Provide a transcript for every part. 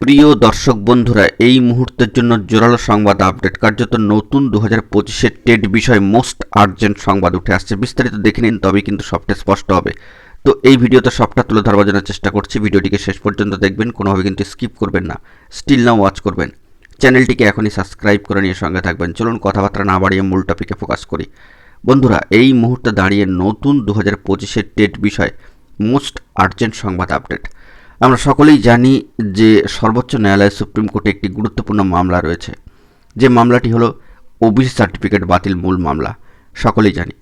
প্রিয় দর্শক বন্ধুরা, এই মুহূর্তের জন্য জোরালো সংবাদ আপডেট। কার্যত নতুন দু হাজার পঁচিশের টেট বিষয়ে মোস্ট আর্জেন্ট সংবাদ উঠে আসছে। বিস্তারিত দেখে নিন, তবেই কিন্তু সবটা স্পষ্ট হবে। তো এই ভিডিওতে সবটা তুলে ধরবার জন্য চেষ্টা করছি। ভিডিওটিকে শেষ পর্যন্ত দেখবেন, কোনোভাবে কিন্তু স্কিপ করবেন না। স্টিল নাও ওয়াচ করবেন। চ্যানেলটিকে এখনই সাবস্ক্রাইব করে নিয়ে সঙ্গে থাকবেন। চলুন কথাবার্তা না বাড়িয়ে মূল টপিকে ফোকাস করি। বন্ধুরা, এই মুহূর্তে দাঁড়িয়ে নতুন দু হাজার পঁচিশের টেট বিষয় মোস্ট আর্জেন্ট সংবাদ আপডেট। আমরা সকলেই জানি যে সর্বোচ্চ ন্যায়ালয়ে সুপ্রিম কোর্টে একটি গুরুত্বপূর্ণ মামলা রয়েছে। যে মামলাটি হলো ওবিসি সার্টিফিকেট বাতিল মূল মামলা। সকলেই জানি।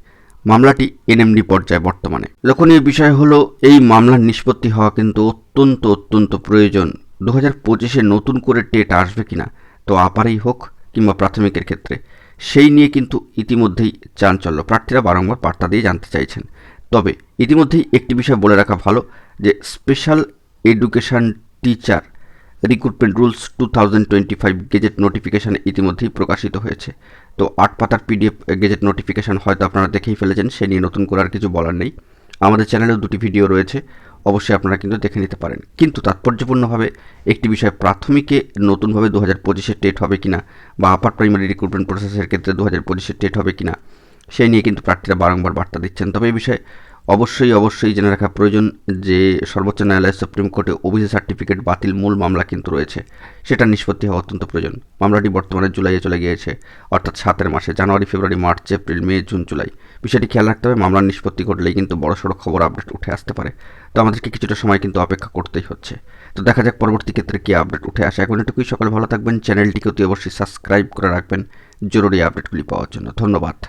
মামলাটি এনএমডি পর্যায়ে বর্তমানে। লক্ষণীয় বিষয় হলো, এই মামলার নিষ্পত্তি হওয়া কিন্তু অত্যন্ত অত্যন্ত প্রয়োজন। দু হাজার পঁচিশে নতুন করে টেট আসবে কিনা, তো আপারেই হোক কিংবা প্রাথমিকের ক্ষেত্রে। সেই নিয়ে কিন্তু ইতিমধ্যেই চাঞ্চল্য। প্রার্থীরা বারংবার বার্তা দিয়ে জানতে চাইছেন। তবে ইতিমধ্যেই একটি বিষয় বলে রাখা ভালো, যে special education teacher recruitment rules two thousand twenty five gazette notification ইতিমধ্যেই প্রকাশিত হয়েছে। তো আট পাতার পিডিএফ গেজেট নোটিফিকেশান হয়তো আপনারা দেখেই ফেলেছেন, সে নিয়ে নতুন করে আর কিছু বলার নেই। আমাদের চ্যানেলেও দুটি ভিডিও রয়েছে, অবশ্যই আপনারা কিন্তু দেখে নিতে পারেন। কিন্তু তাৎপর্যপূর্ণভাবে একটি বিষয় প্রাথমিকে নতুনভাবে দু হাজার পঁচিশে টেট হবে কিনা বা আপার প্রাইমারি রিক্রুটমেন্ট প্রসেসের ক্ষেত্রে দু হাজার পঁচিশে টেট হবে কিনা সেই নিয়ে কিন্তু প্রার্থীরা বারংবার বার্তা দিচ্ছেন। তবে এই বিষয়ে অবশ্যই অবশ্যই জেনে রাখা প্রয়োজন যে সর্বোচ্চ ন্যায়ালয় সুপ্রিম কোর্টে ওবিসি সার্টিফিকেট বাতিল মূল মামলা কিন্তু রয়েছে। সেটা নিষ্পত্তি হওয়া অত্যন্ত প্রয়োজন। মামলাটি বর্তমানে জুলাইয়ে চলে গিয়েছে, অর্থাৎ সাতের মাসে, January, February, March, April, May, June, July. বিষয়টি খেয়াল রাখতে হবে, মামলার নিষ্পত্তি ঘটলেই কিন্তু বড়সড় খবর আপডেট উঠে আসতে পারে। তো আমাদেরকে কিছুটা সময় কিন্তু অপেক্ষা করতেই হচ্ছে। তো দেখা যাক পরবর্তী ক্ষেত্রে কী আপডেট উঠে আসে। এখন এটুকুই, সকালে ভালো থাকবেন। চ্যানেলটিকে অতি অবশ্যই সাবস্ক্রাইব করে রাখবেন। জরুরি আপডেটগুলি পাওয়ার জন্য ধন্যবাদ।